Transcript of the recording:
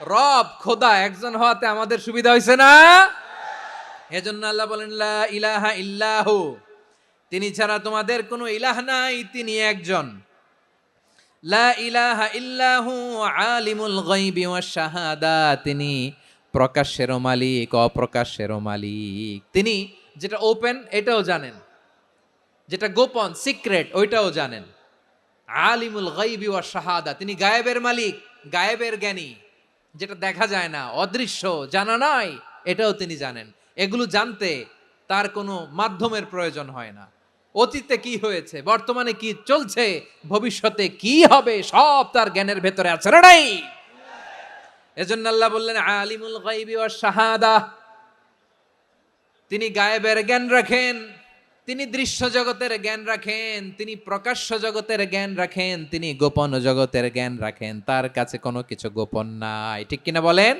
রব, খোদা একজন হওয়াতে আমাদের সুবিধা হয়েছে না? এজন্য আল্লাহ বলেন, লা ইলাহা ইল্লাহু। তিনি ছাড়া তোমাদের কোনো ইলাহ নাই, তিনি একজন। লা ইলাহা ইল্লাহু আলিমুল শাহাদা। তিনি প্রকাশ্যেরও মালিক অপ্রকাশ্যেরও মালিক। তিনি যেটা ওপেন এটাও জানেন। যেটা গোপন সিক্রেট ওইটাও জানেন। আলিমুল গাইবি ওয়া শাহাদা। তিনি গায়েবের মালিক, গায়েবের জ্ঞানী। যেটা দেখা যায় না, অদৃশ্য, জানা নাই, এটাও তিনি জানেন। এগুলো জানতে তার কোনো মাধ্যমের প্রয়োজন হয় না। অতীতে কি হয়েছে, বর্তমানে কি চলছে, ভবিষ্যতে কি হবে, সব তার জ্ঞানের ভেতরে আছে না নাই? এজন্য আল্লাহ বললেন, আলিমুল গাইবি ওয়া শাহাদা। তিনি গায়েবের জ্ঞান রাখেন। তিনি দৃশ্য জগতের জ্ঞান রাখেন, তিনি প্রকাশ্য জগতের জ্ঞান রাখেন, তিনি গোপন জগতের জ্ঞান রাখেন, তার কাছে কোনো কিছু গোপন নাই। ঠিক কিনা বলেন?